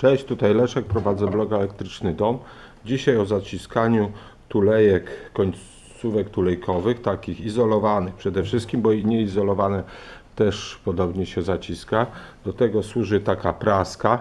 Cześć, tutaj Leszek, prowadzę blog Elektryczny Dom. Dzisiaj o zaciskaniu tulejek, końcówek tulejkowych, takich izolowanych przede wszystkim, bo i nieizolowane też podobnie się zaciska. Do tego służy taka praska.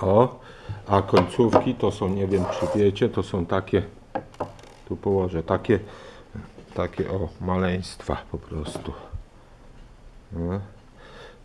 O, a końcówki to są, nie wiem czy wiecie, to są takie, tu położę, takie, takie o, maleństwa po prostu. No.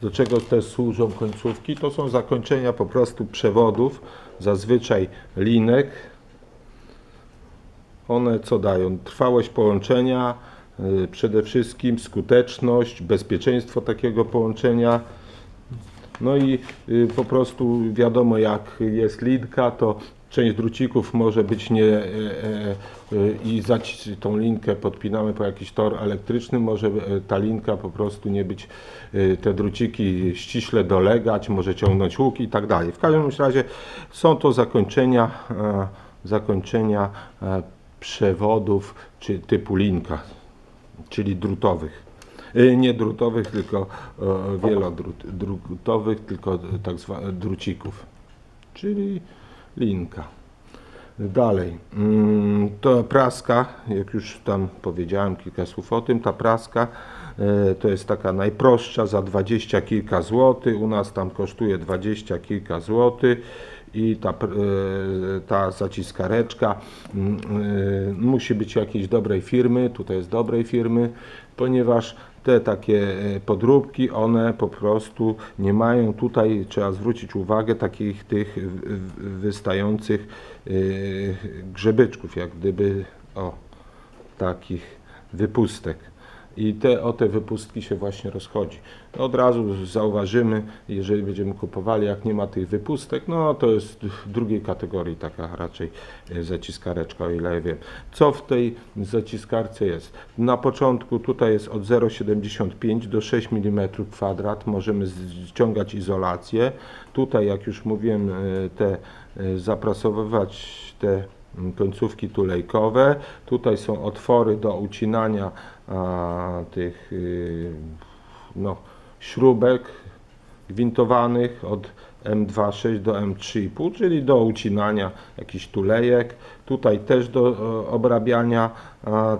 Do czego też służą końcówki? To są zakończenia po prostu przewodów, zazwyczaj linek. One co dają? Trwałość połączenia, y, przede wszystkim skuteczność, bezpieczeństwo takiego połączenia. No i y, po prostu wiadomo, jak jest linka, to część drucików może być nie e, e, e, i zaci- tą linkę podpinamy po jakiś tor elektryczny, może e, ta linka po prostu nie być, e, te druciki ściśle dolegać, może ciągnąć łuk i tak dalej. W każdym razie są to zakończenia, zakończenia przewodów czy typu linka, czyli drutowych. Nie drutowych, tylko wielodrutowych, tylko tak zwanych drucików, czyli linka. Dalej, mm, to praska, jak już tam powiedziałem kilka słów o tym, ta praska e, to jest taka najprostsza za 20 kilka złotych, u nas tam kosztuje 20 kilka złotych i ta, e, ta zaciskareczka mm, e, musi być jakiejś dobrej firmy, tutaj jest dobrej firmy, ponieważ te takie e, podróbki, one po prostu nie mają tutaj, trzeba zwrócić uwagę, takich tych wystających e, grzebyczków, jak gdyby, o, takich wypustek. I te, o te wypustki się właśnie rozchodzi. No od razu zauważymy, jeżeli będziemy kupowali, jak nie ma tych wypustek, no to jest drugiej kategorii taka raczej e, zaciskareczka, o ile ja wiem. Co w tej zaciskarce jest? Na początku tutaj jest od 0,75 do 6 mm kwadrat, możemy ściągać izolację. Tutaj, jak już mówiłem, e, te e, zaprasowywać te końcówki tulejkowe. Tutaj są otwory do ucinania tych y, no, śrubek gwintowanych od M2,6 do M3,5, czyli do ucinania jakichś tulejek. Tutaj też do e, obrabiania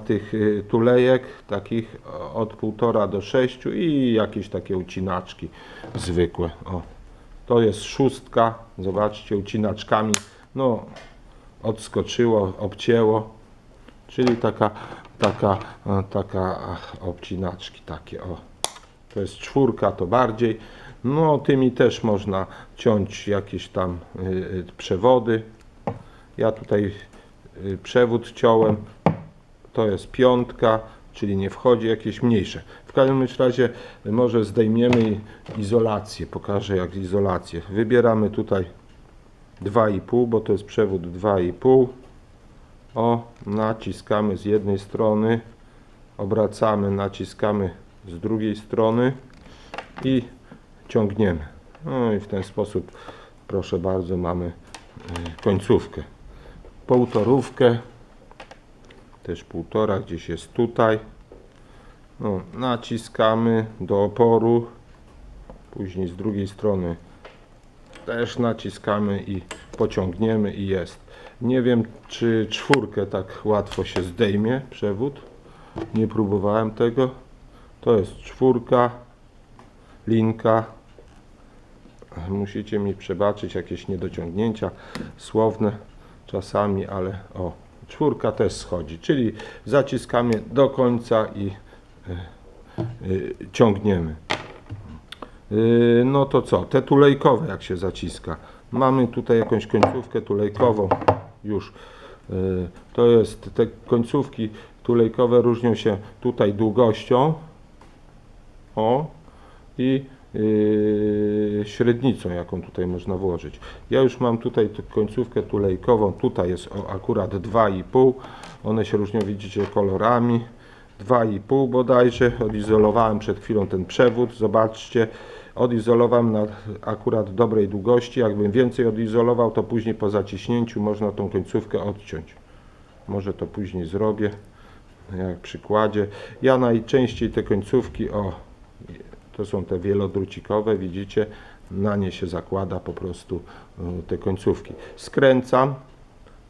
tych y, tulejek, takich od 1,5 do 6 i jakieś takie ucinaczki zwykłe. O. To jest szóstka, zobaczcie, ucinaczkami, no odskoczyło, obcięło, czyli taka, taka, e, taka ach, obcinaczki takie, o. To jest czwórka, to bardziej. No, tymi też można ciąć jakieś tam y, y, przewody. Ja tutaj y, przewód ciąłem. To jest piątka, czyli nie wchodzi jakieś mniejsze. W każdym razie y, może zdejmiemy izolację. Pokażę jak izolację. Wybieramy tutaj 2,5, bo to jest przewód 2,5. O, naciskamy z jednej strony, obracamy, naciskamy z drugiej strony i ciągniemy. No i w ten sposób, proszę bardzo, mamy y, końcówkę. Półtorówkę, też półtora, gdzieś jest tutaj. No, naciskamy do oporu, później z drugiej strony też naciskamy i pociągniemy i jest. Nie wiem, czy czwórkę tak łatwo się zdejmie przewód. Nie próbowałem tego. To jest czwórka, linka. Musicie mi przebaczyć jakieś niedociągnięcia słowne czasami, ale o, czwórka też schodzi, czyli zaciskamy do końca i y, y, ciągniemy. Yy, No to co? Te tulejkowe jak się zaciska. Mamy tutaj jakąś końcówkę tulejkową już. Yy, To jest te końcówki tulejkowe różnią się tutaj długością. O i yy, średnicą, jaką tutaj można włożyć. Ja już mam tutaj końcówkę tulejkową. Tutaj jest o, akurat 2,5. One się różnią, widzicie, kolorami. 2,5 bodajże. Odizolowałem przed chwilą ten przewód. Zobaczcie, odizolowałem na akurat dobrej długości. Jakbym więcej odizolował, to później po zaciśnięciu można tą końcówkę odciąć. Może to później zrobię, jak przykładzie. Ja najczęściej te końcówki, o, to są te wielodrucikowe, widzicie, na nie się zakłada po prostu y, te końcówki. Skręcam,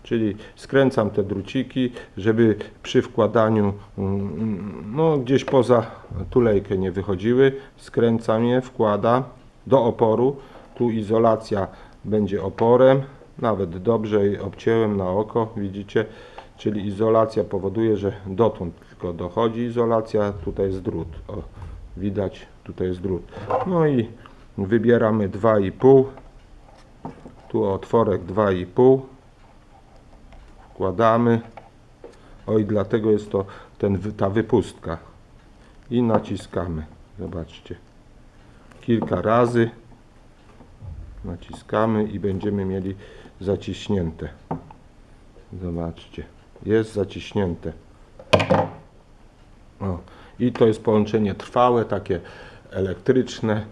czyli skręcam te druciki, żeby przy wkładaniu mm, no, gdzieś poza tulejkę nie wychodziły. Skręcam je, wkładam do oporu. Tu izolacja będzie oporem. Nawet dobrze obcięłem na oko, widzicie? Czyli izolacja powoduje, że dotąd tylko dochodzi izolacja, tutaj jest drut. O, widać, tutaj jest drut. No i wybieramy 2,5. Tu otworek 2,5 wkładamy. O i dlatego jest to ten, ta wypustka. I naciskamy. Zobaczcie. Kilka razy naciskamy i będziemy mieli zaciśnięte. Zobaczcie. Jest zaciśnięte. O. I to jest połączenie trwałe, takie elektryczne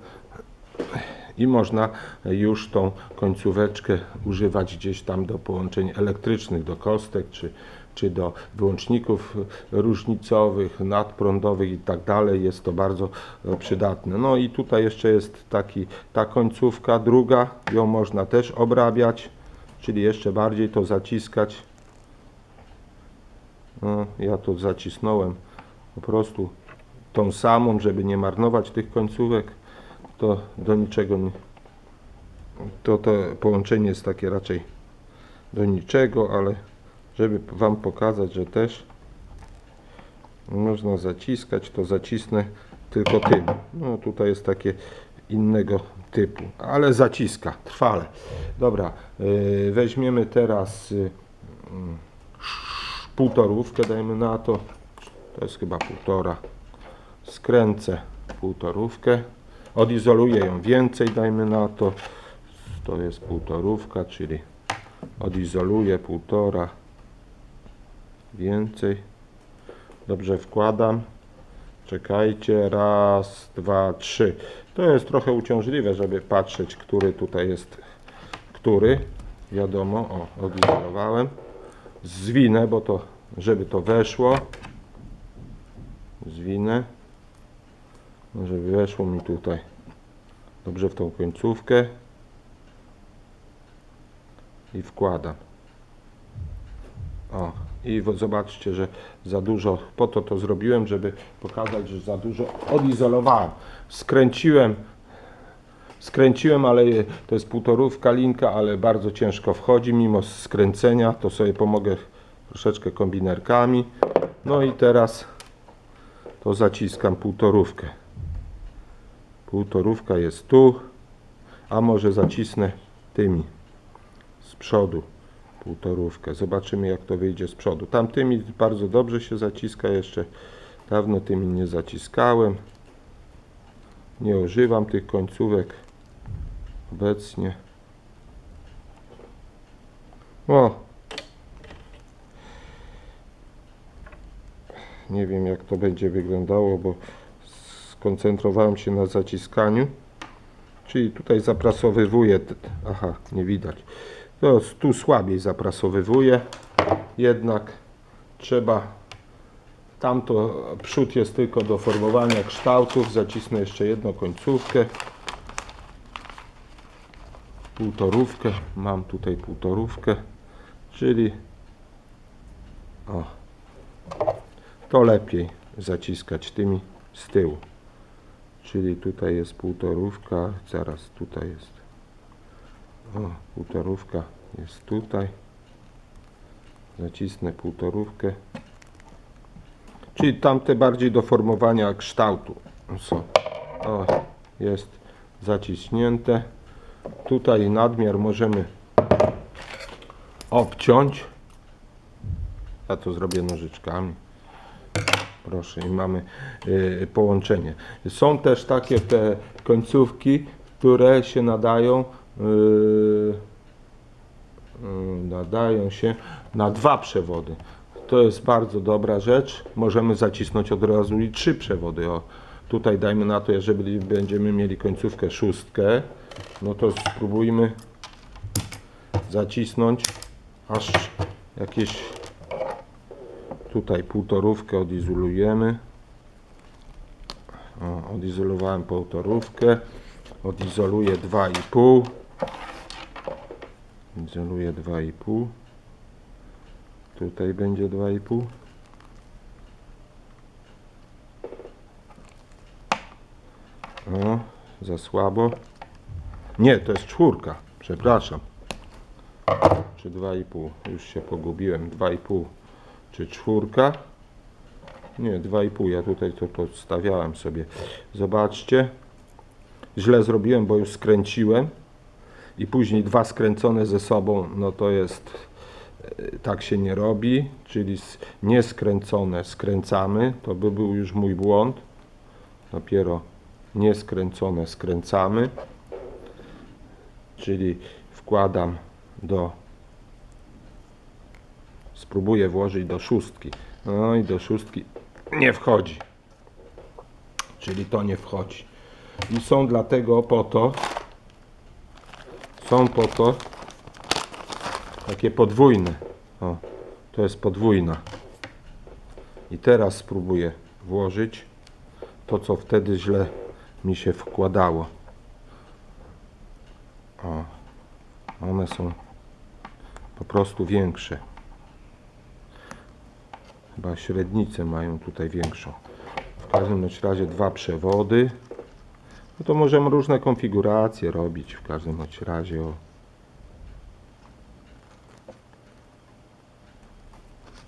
i można już tą końcóweczkę używać gdzieś tam do połączeń elektrycznych, do kostek czy, czy do wyłączników różnicowych, nadprądowych i tak dalej. Jest to bardzo e, przydatne. No i tutaj jeszcze jest taki, ta końcówka druga, ją można też obrabiać, czyli jeszcze bardziej to zaciskać. No, ja to zacisnąłem po prostu tą samą, żeby nie marnować tych końcówek to do niczego nie. To to połączenie jest takie raczej do niczego, ale żeby Wam pokazać, że też można zaciskać, to zacisnę tylko tym. No tutaj jest takie innego typu, ale zaciska trwale. Dobra, yy, weźmiemy teraz yy, mm, półtorówkę, dajmy na to. To jest chyba półtora. Skręcę półtorówkę. Odizoluję ją więcej, dajmy na to. To jest półtorówka, czyli odizoluję półtora więcej. Dobrze wkładam. Czekajcie, raz, dwa, trzy. To jest trochę uciążliwe, żeby patrzeć, który tutaj jest który. Wiadomo, o, odizolowałem. Zwinę, bo to, żeby to weszło. Zwinę żeby weszło mi tutaj. Dobrze w tą końcówkę. I wkładam. O i zobaczcie, że za dużo po to to zrobiłem, żeby pokazać, że za dużo odizolowałem. Skręciłem skręciłem, ale to jest półtorówka linka, ale bardzo ciężko wchodzi mimo skręcenia, to sobie pomogę troszeczkę kombinerkami. No i teraz to zaciskam półtorówkę Półtorówka jest tu, a może zacisnę tymi z przodu półtorówkę. Zobaczymy jak to wyjdzie z przodu. Tamtymi bardzo dobrze się zaciska jeszcze. Dawno tymi nie zaciskałem. Nie używam tych końcówek obecnie. O! Nie wiem jak to będzie wyglądało, bo skoncentrowałem się na zaciskaniu. Czyli tutaj zaprasowywuję. Aha, nie widać. To tu słabiej zaprasowywuję. Jednak trzeba. Tamto przód jest tylko do formowania kształtów. Zacisnę jeszcze jedną końcówkę. Półtorówkę. Mam tutaj półtorówkę. Czyli o, to lepiej zaciskać tymi z tyłu. Czyli tutaj jest półtorówka, zaraz tutaj jest. O, półtorówka jest tutaj. Zacisnę półtorówkę. Czyli tamte bardziej do formowania kształtu są. O, jest zaciśnięte. Tutaj nadmiar możemy obciąć. Ja to zrobię nożyczkami. Proszę, i mamy y, połączenie. Są też takie te końcówki, które się nadają, y, y, nadają się na dwa przewody. To jest bardzo dobra rzecz. Możemy zacisnąć od razu i trzy przewody. O, tutaj dajmy na to, jeżeli będziemy mieli końcówkę szóstkę, no to spróbujmy zacisnąć aż jakieś Tutaj półtorówkę odizolujemy. O, odizolowałem półtorówkę. odizoluję 2,5 izoluję 2,5 tutaj będzie 2,5 o, za słabo. Nie, to jest czwórka. Przepraszam. Czy 2,5 już się pogubiłem. 2,5 czy czwórka? Nie, 2,5 ja tutaj to podstawiałem sobie. Zobaczcie. Źle zrobiłem, bo już skręciłem. I później dwa skręcone ze sobą, no to jest e, tak się nie robi, czyli nieskręcone skręcamy, to by był już mój błąd. Dopiero nieskręcone skręcamy, czyli wkładam do spróbuję włożyć do szóstki. No i do szóstki nie wchodzi. Czyli to nie wchodzi. I są dlatego po to, są po to takie podwójne. O, to jest podwójna. I teraz spróbuję włożyć to, co wtedy źle mi się wkładało. O, one są po prostu większe. Chyba średnice mają tutaj większą. W każdym razie dwa przewody. No to możemy różne konfiguracje robić w każdym razie. O.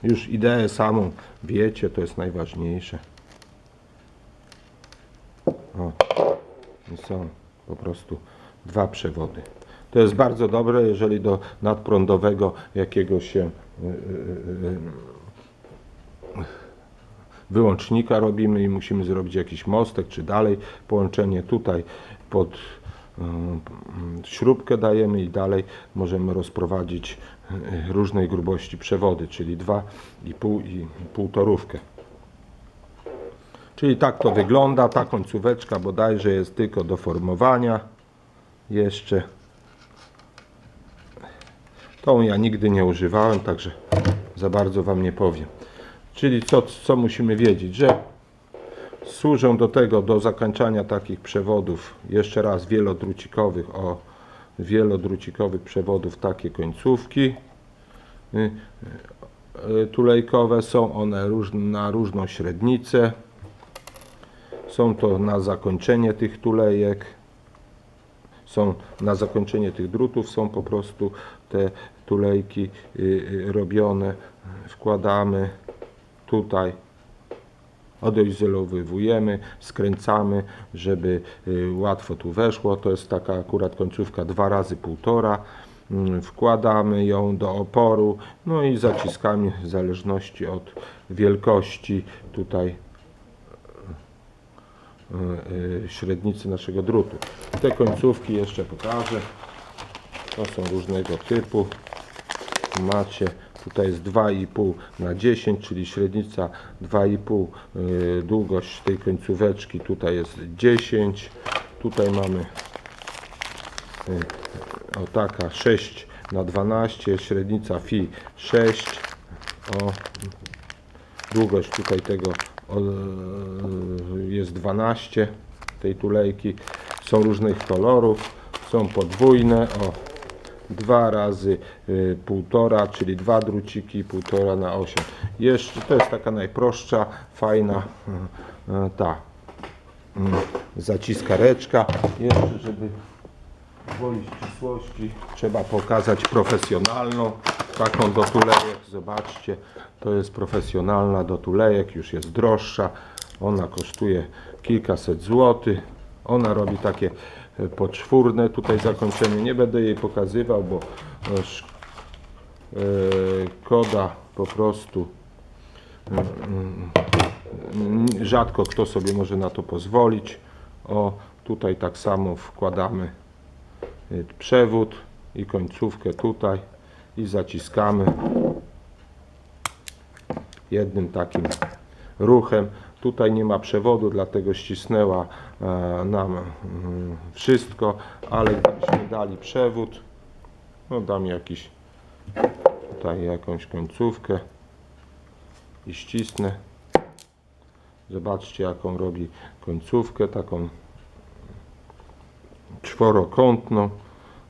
Już ideę samą wiecie, to jest najważniejsze. O. Są po prostu dwa przewody. To jest bardzo dobre, jeżeli do nadprądowego jakiegoś się y, y, y, wyłącznika robimy i musimy zrobić jakiś mostek, czy dalej połączenie tutaj pod y, śrubkę dajemy i dalej możemy rozprowadzić y, różnej grubości przewody, czyli 2,5 i półtorówkę. Czyli tak to wygląda, ta końcóweczka bodajże jest tylko do formowania jeszcze. Tą ja nigdy nie używałem, także za bardzo Wam nie powiem. Czyli co, co musimy wiedzieć, że służą do tego, do zakończania takich przewodów, jeszcze raz wielodrucikowych, o wielodrucikowych przewodów takie końcówki y, y, tulejkowe, są one na różną średnicę, są to na zakończenie tych tulejek, są na zakończenie tych drutów, są po prostu te tulejki y, robione, wkładamy tutaj odizolowujemy, skręcamy, żeby y, łatwo tu weszło. To jest taka akurat końcówka 2 razy 1,5. Mm, Wkładamy ją do oporu, no i zaciskamy w zależności od wielkości tutaj y, y, średnicy naszego drutu. Te końcówki jeszcze pokażę. To są różnego typu. Macie tutaj jest 2,5 na 10, czyli średnica 2,5 y, długość tej końcóweczki tutaj jest 10. Tutaj mamy y, o taka 6 na 12, średnica fi 6. O, długość tutaj tego o, jest 12 tej tulejki. Są różnych kolorów, są podwójne. O, dwa razy y, półtora, czyli dwa druciki, półtora na 8. Jeszcze to jest taka najprostsza, fajna y, y, ta y, zaciskareczka. Jeszcze, żeby woli ścisłości, trzeba pokazać profesjonalną, taką do tulejek. Zobaczcie, to jest profesjonalna do tulejek, już jest droższa. Ona kosztuje kilkaset złotych. Ona robi takie poczwórne tutaj zakończenie. Nie będę jej pokazywał, bo e, sz- e, po prostu mm, rzadko kto sobie może na to pozwolić. O, tutaj tak samo wkładamy przewód i końcówkę tutaj i zaciskamy jednym takim ruchem. Tutaj nie ma przewodu, dlatego ścisnęła e, nam mm, wszystko, ale gdybyśmy dali przewód, no dam jakiś tutaj jakąś końcówkę i ścisnę. Zobaczcie jaką robi końcówkę, taką czworokątną.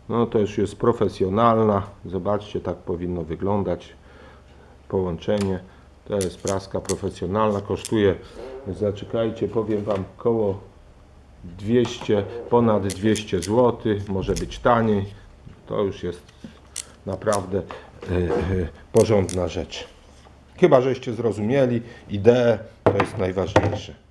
No to już jest profesjonalna. Zobaczcie, tak powinno wyglądać połączenie. To jest praska profesjonalna. Kosztuje, zaczekajcie, powiem Wam, koło 200, ponad 200 zł. Może być taniej. To już jest naprawdę e, e, porządna rzecz. Chyba, żeście zrozumieli ideę, to jest najważniejsze.